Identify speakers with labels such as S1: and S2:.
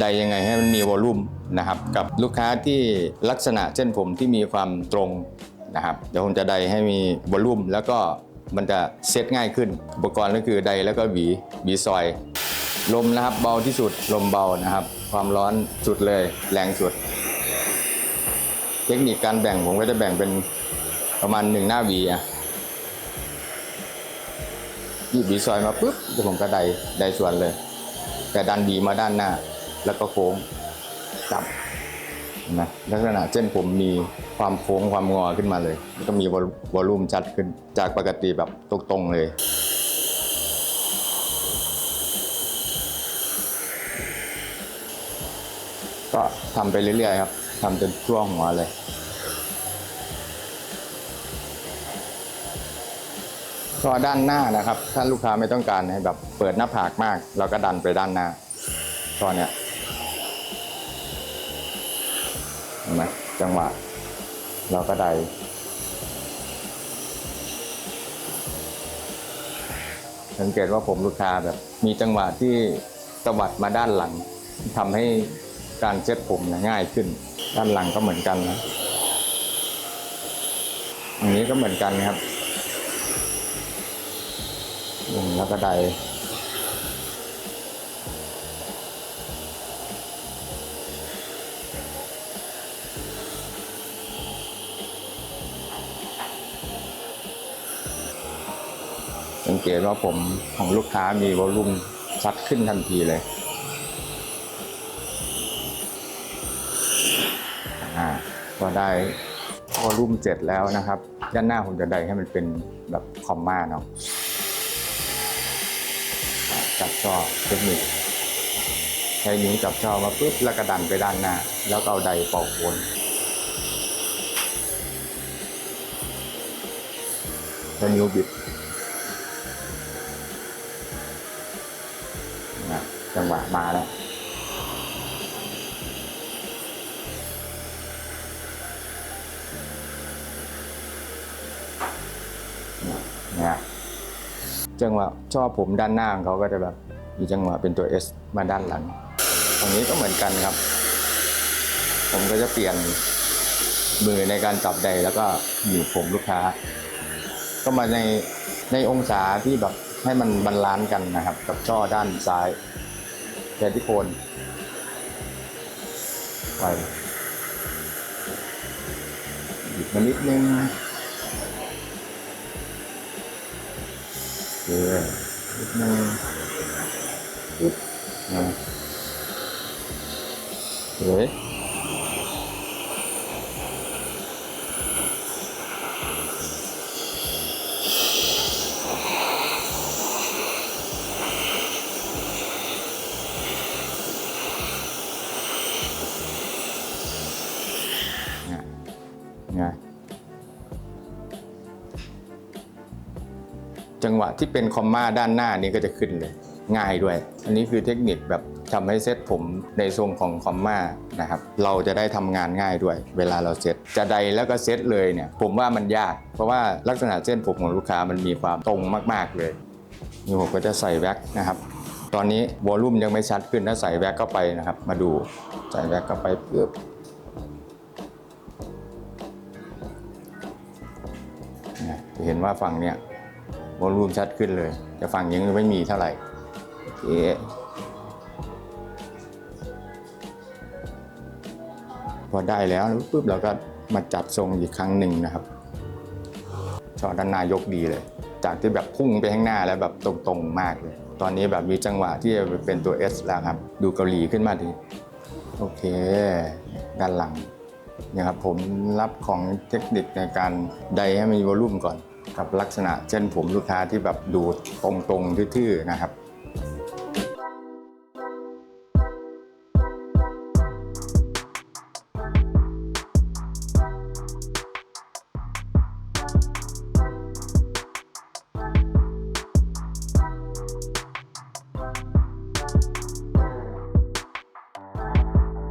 S1: ใดยังไงให้มันมีวอลลุ่มนะครับกับลูกค้าที่ลักษณะเส้นผมที่มีความตรงนะครับเดี๋ยวผมจะใดให้มีวอลลุ่มแล้วก็มันจะเซตง่ายขึ้น อุปกรณ์ก็คือใดแล้วก็หวีหวีซอย ลมนะครับเบาที่สุดลมเบานะครับ ความร้อนสุดเลยแรงสุด เทคนิคการแบ่งผมก็จะแบ่งเป็นประมาณหนึ่งหน้าหวีอะหยิบหวีซอยมาปุ๊บเดี๋ยวผมก็ไดไดส่วนเลย แต่ดันหวีมาด้านหน้า แล้วก็โค้งจับนไหมลักษณะเส้นผมมีความโค้งความงอขึ้นมาเลยแล้วก็มีวอลวอลลุ่มชัดขึ้นจากปกติแบบตรงๆเลยก็ทำไปเรื่อยๆครับทำจนทั่วหัวเลยก็ด้านหน้านะครับ ถ้าลูกค้าไม่ต้องการให้แบบเปิดหน้าผากมาก เราก็ดันไปด้านหน้าตอนเนี้ย เห็นไหมจังหวะ เราก็ได้สังเกตว่าผมลูกค้าแบบมีจังหวะที่ตวัดมาด้านหลังทำให้การเซ็ตผมนี่ยง่ายขึ้น ด้านหลังก็เหมือนกันนะอันนี้ก็เหมือนกันครับแล้วก็ได้ สังเกตว่าผมของลูกค้ามีวอลลุ่มชัดขึ้นทันทีเลยอ่าก็ได้วอลลุ่มเจ็ดแล้วนะครับ ด้านหน้าผมจะได้ให้มันเป็นแบบคอมมาเนาะจับช่อเทคนิคใช้นิ้วจับช่อมาปุ๊บแล้วก็ดันไปด้านหน้า แล้วเอาไดเป่าโคนใช้นิ้วบิด จังหวะมาแล้วเนี่ยจังหวะชอบผมด้านหน้าของเขาก็จะแบบมีจังหวะเป็นตัว S มาด้านหลัง ตรงนี้ก็เหมือนกันครับ ผมก็จะเปลี่ยนมือในการจับใดแล้วก็หนีบผมลูกค้า ก็มาในในองศาที่แบบให้มันบาลานซ์กันนะครับ กับช่อด้านซ้าย แทนที่โคนไปหยิบมานิดนึงโอเคนิดนึงปึ๊บนะเฮ้ย ไงจังหวะที่เป็นคอมมาด้านหน้านี้ก็จะขึ้นเลย ง่ายด้วย อันนี้คือเทคนิคแบบทำให้เซตผมในทรงของคอมมานะครับ เราจะได้ทำงานง่ายด้วย เวลาเราเซตจะใดแล้วก็เซตเลยเนี่ย ผมว่ามันยาก เพราะว่าลักษณะเส้นผมของลูกค้ามันมีความตรงมากๆเลยนี่ผมก็จะใส่แว็กนะครับ ตอนนี้วอลลุ่มยังไม่ชัดขึ้นถ้าใส่แว็กเข้าไปนะครับ มาดูใส่แว็กเข้าไปเพื่อ เห็นว่าฝั่งเนี้ยวอลลุ่มชัดขึ้นเลย แต่ฝั่งยังไม่มีเท่าไหร่โอเคพอได้แล้วปุ๊บเราก็มาจัดทรงอีกครั้งหนึ่งนะครับช่อด้านหน้ายกดีเลย จากที่แบบพุ่งไปข้างหน้าแล้วแบบตรงๆมากเลย ตอนนี้แบบมีจังหวะที่จะเป็นตัว S แล้วครับ ดูเกาหลีขึ้นมาทีโอเค ด้านหลังนี่ยครับผมรับของเทคนิคในการไดให้มีวอลลุ่มก่อน กับลักษณะเช่นผมลูกค้าที่แบบดูตรงๆทื่อๆนะครับ